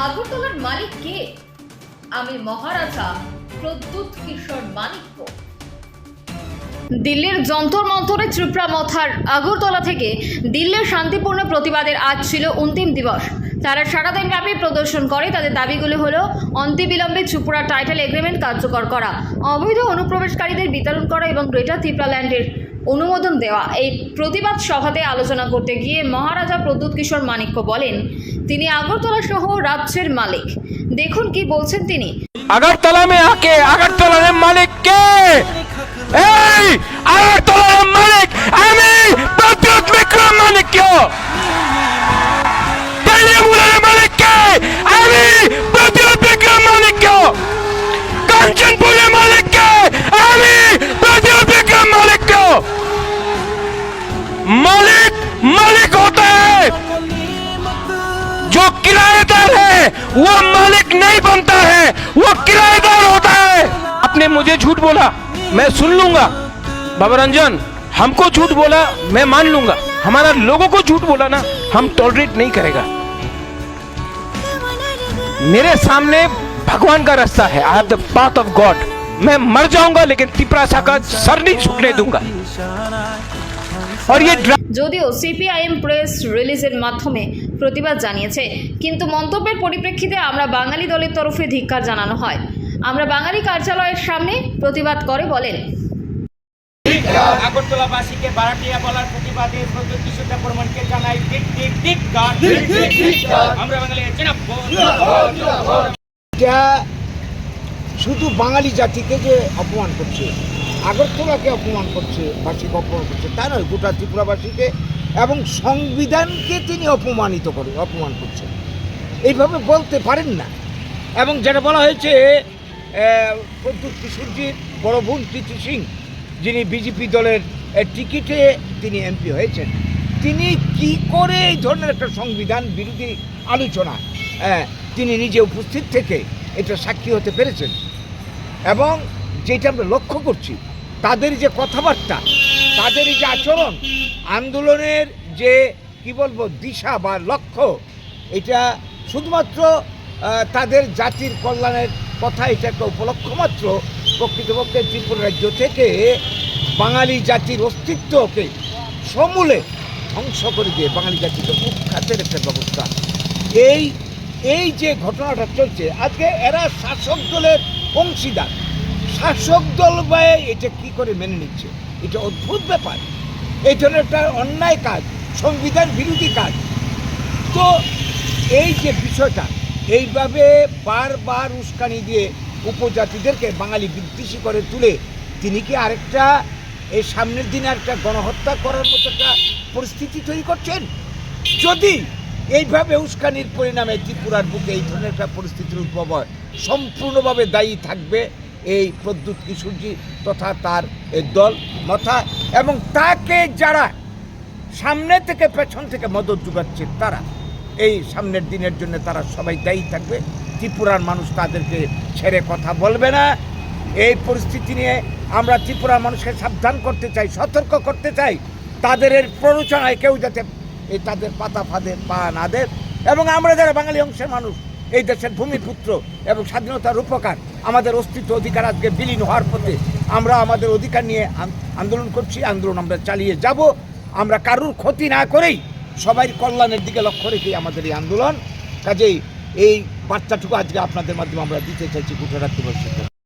আগরতলার মালিক কে? আমি মহারাজা প্রদ্যুৎ কিশোর মানিক্য দিল্লির যন্তর মন্তরে ত্রিপুরা মথার আগরতলা থেকে দিল্লির শান্তিপূর্ণ প্রতিবাদের আজ ছিল অন্তিম দিবস। তারা সারাদিন ব্যাপী প্রদর্শন করে। তাদের দাবিগুলি হল অন্তিবিলম্বে ত্রিপুরা টাইটেল এগ্রিমেন্ট কার্যকর করা, অবৈধ অনুপ্রবেশকারীদের বিতরণ করা এবং গ্রেটার ত্রিপুরা ল্যান্ডের অনুমোদন দেওয়া। এই প্রতিবাদ সভাতে আলোচনা করতে গিয়ে মহারাজা প্রদ্যুৎ কিশোর মানিক্য বলেন তিনি আগরতলা সহ রাজ্যের মালিক। দেখুন কি বলছেন তিনি। আগরতলা মে আকে? আগরতলা মালিক কে? এই, আগরতলা মালিক, আমি প্রদ্যুৎ বিক্রম মালিক কে মালিক কে? আমি वो मालिक नहीं बनता है वो किराएदार होता है आपने मुझे झूठ बोला मैं सुन लूंगा बाबा रंजन हमको झूठ बोला मैं मान लूंगा हमारा लोगों को झूठ बोला ना हम टॉलरेट नहीं करेगा मेरे सामने भगवान का रास्ता है I have the path of God मैं मर जाऊंगा लेकिन तिपरासा का सर नहीं झुकने दूंगा और ये ड्रा- যদিও সিপিআইএম প্রেস রিলিজের মাধ্যমে প্রতিবাদ জানিয়েছে। কিন্তু মন্তব্যের পরিপ্রেক্ষিতে আমরা বাঙালি দলের তরফে ধিক্কার জানানো হয়। আমরা বাঙালি কার্যালয়ের সামনে প্রতিবাদ করে বলেন। আগরতলাবাসীকে বারাটিয়া বলার প্রতিবাদে বর্মনকে জানাই আমরা বাঙালি এটা শুধু বাঙালি জাতিকে যে অপমান করছে আগরতলাকে অপমান করছে বাসীকে অপমান করছে তা নয় গোটা ত্রিপুরাবাসীকে এবং সংবিধানকে তিনি অপমানিত করে, অপমান করছেন। এইভাবে বলতে পারেন না। এবং যেটা বলা হয়েছে প্রদ্যুৎ কিশোরজির বড় বোন প্রীতি সিং, যিনি বিজেপি দলের টিকিটে তিনি এমপি হয়েছেন, তিনি কি করে এই ধরনের একটা সংবিধান বিরোধী আলোচনা তিনি নিজে উপস্থিত থেকে এটা সাক্ষী হতে পেরেছেন? এবং যেটা আমরা লক্ষ্য করছি, তাদের যে কথাবার্তা, তাদের যে আচরণ আন্দোলনের যে, কি বলব, দিশা বা লক্ষ্য, এটা শুধুমাত্র তাদের জাতির কল্যাণের কথা এটা একটা উপলক্ষ মাত্র প্রকৃতপক্ষে ত্রিপুরা রাজ্য থেকে বাঙালি জাতির অস্তিত্বকে সমূলে ধ্বংস করে দিয়ে বাঙালি জাতিকে উৎখাতের একটা ব্যবস্থা। এই এই যে ঘটনাটা চলছে, আজকে এরা শাসক দলের অংশীদার। শাসক দল ব্যয় এটা কি করে মেনে নিচ্ছে? এটা অদ্ভুত ব্যাপার। এই ধরনের একটা অন্যায় কাজ, সংবিধান বিরোধী কাজ। তো এই যে বিষয়টা, এইভাবে বারবার উস্কানি দিয়ে উপজাতিদেরকে বাঙালি বিদ্বেষী করে তুলে, তিনি কি আরেকটা, এই সামনের দিনে একটা গণহত্যা করার মতো একটা পরিস্থিতি তৈরি করছেন? যদি এইভাবে উস্কানির পরিণামে ত্রিপুরার বুকে এই ধরনের একটা পরিস্থিতির উদ্ভব হয়, সম্পূর্ণভাবে দায়ী থাকবে এই প্রদ্যুৎ কিশোরজি তথা তার এই দল মথা এবং তাকে যারা সামনে থেকে পেছন থেকে মদত যোগাচ্ছে তারা, এই সামনের দিনের জন্য তারা সবাই দায়ী থাকবে। ত্রিপুরার মানুষ তাদেরকে ছেড়ে কথা বলবে না। এই পরিস্থিতি নিয়ে আমরা ত্রিপুরার মানুষকে সাবধান করতে চাই, সতর্ক করতে চাই। তাদের এর প্ররোচনায় কেউ যাতে এই তাদের পাতা ফাঁদে পা না দেয়। এবং আমরা যারা বাঙালি অংশের মানুষ এই দেশের ভূমিপুত্র এবং স্বাধীনতার রূপকার। আমাদের অস্তিত্ব অধিকার আজকে বিলীন হওয়ার পথে আমরা আমাদের অধিকার নিয়ে আন্দোলন করছি, আন্দোলন আমরা চালিয়ে যাব। আমরা কারুর ক্ষতি না করেই সবাই কল্যাণের দিকে লক্ষ্য রেখেই আমাদের এই আন্দোলন। কাজেই এই বার্তাটুকু আজকে আপনাদের মাধ্যমে আমরা দিতে চাইছি গুজরাট দিবস